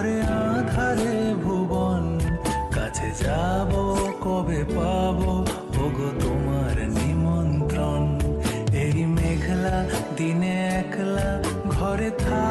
করে আধারে ভুবন, কাছে যাব কবে পাবো? ওগো তোমার নিমন্ত্রণ, এই মেঘলা দিনে একলা ঘরে থাক।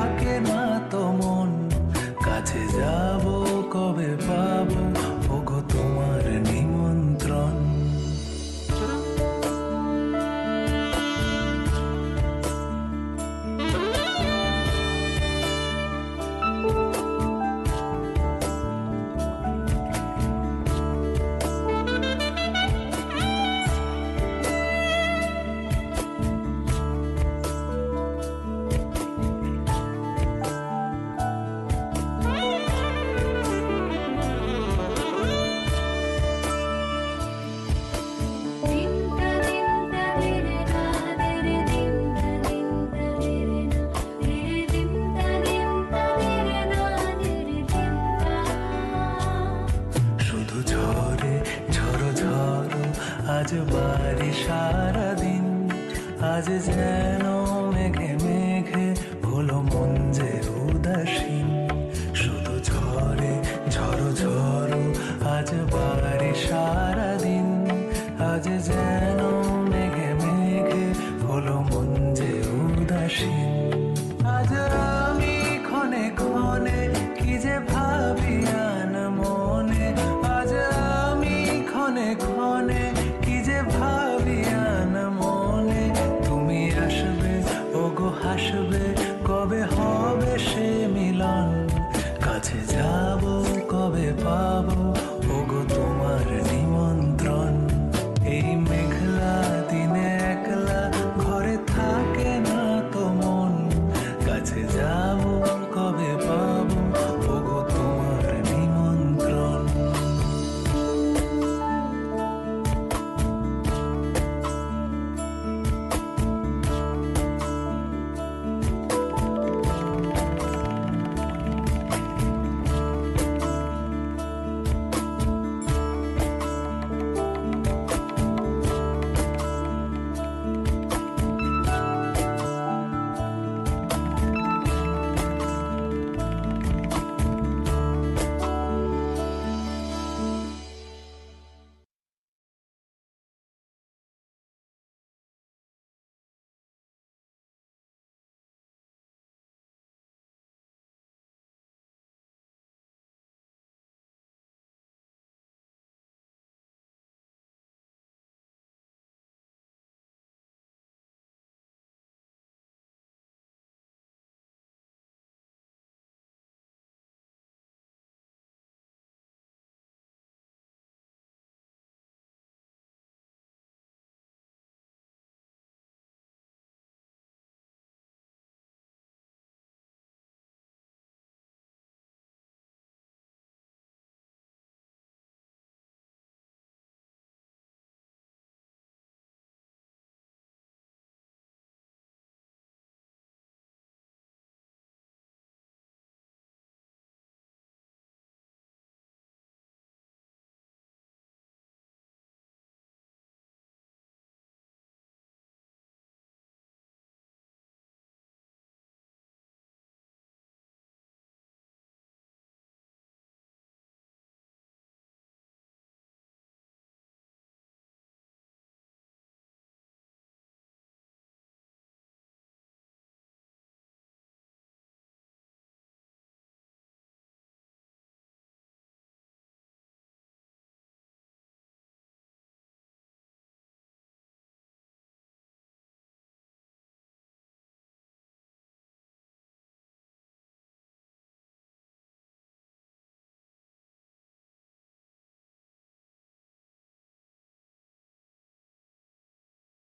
আজ বাড়ি সারাদিন আজ যেন আসবে কবে হবে সে মিলন? কাছে যা